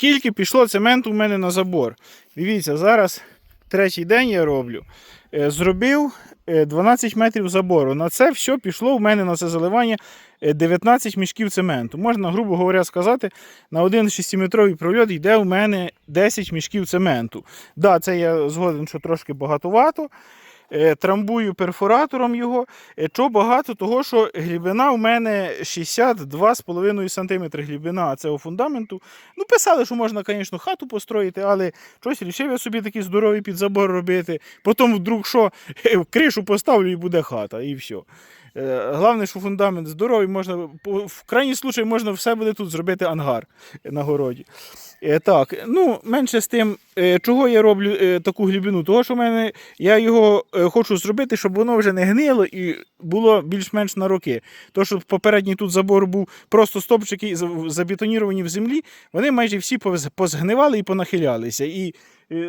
Скільки пішло цементу у мене на забор? Дивіться, зараз третій день я роблю. Е, Зробив е, 12 метрів забору. На це все пішло у мене на це заливання е, 19 мішків цементу. Можна, грубо говоря, сказати, на один 6-метровий прольот йде у мене 10 мішків цементу. Да, це я згоден, що трошки багатовато. Е, Трамбую перфоратором його. Що Чого багато? Того, що глибина в мене 62,5 см глибина цього фундаменту. Ну, писали, що можна, звісно, хату построїти, але щось рішив я собі такий здоровий підзабор робити. Потім вдруг що, кришу поставлю і буде хата, і все. Е, Головне, що фундамент здоровий, можна, в крайній случай можна все буде тут зробити ангар на городі. Е, Так, ну, менше з тим, е, чого я роблю таку глибину? Того, що в мене я його хочу зробити, щоб воно вже не гнило і було більш-менш на роки. То, що попередній тут забор був просто стопчики за- забетоніровані в землі, вони майже всі позгнивали і понахилялися. І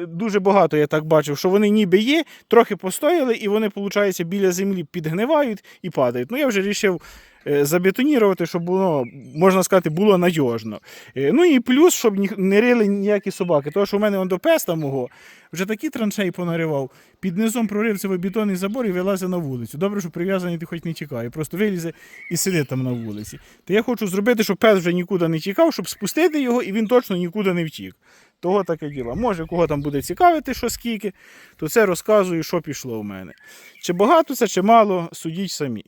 дуже багато я так бачив, що вони ніби є, трохи постояли, і вони, виходить, біля землі підгнивають і падають. Ну, я вже вирішив забетонірувати, щоб воно, можна сказати, було надіжно. Е, Ну і плюс, щоб не рили ніякі собаки. Тому що у мене он до песта мого вже такі траншеї понаривав. Під низом прорив цей бетонний забор і вилазить на вулицю. Добре, що прив'язаний ти хоч не тікає, просто вилізе і сидить там на вулиці. Та я хочу зробити, щоб пес вже нікуди не тікав, щоб спустити його і він точно нікуди не втік. Того таке діло. Може, кого там буде цікавити, що скільки, то це розказую, що пішло в мене. Чи багато це, чи мало, судіть самі.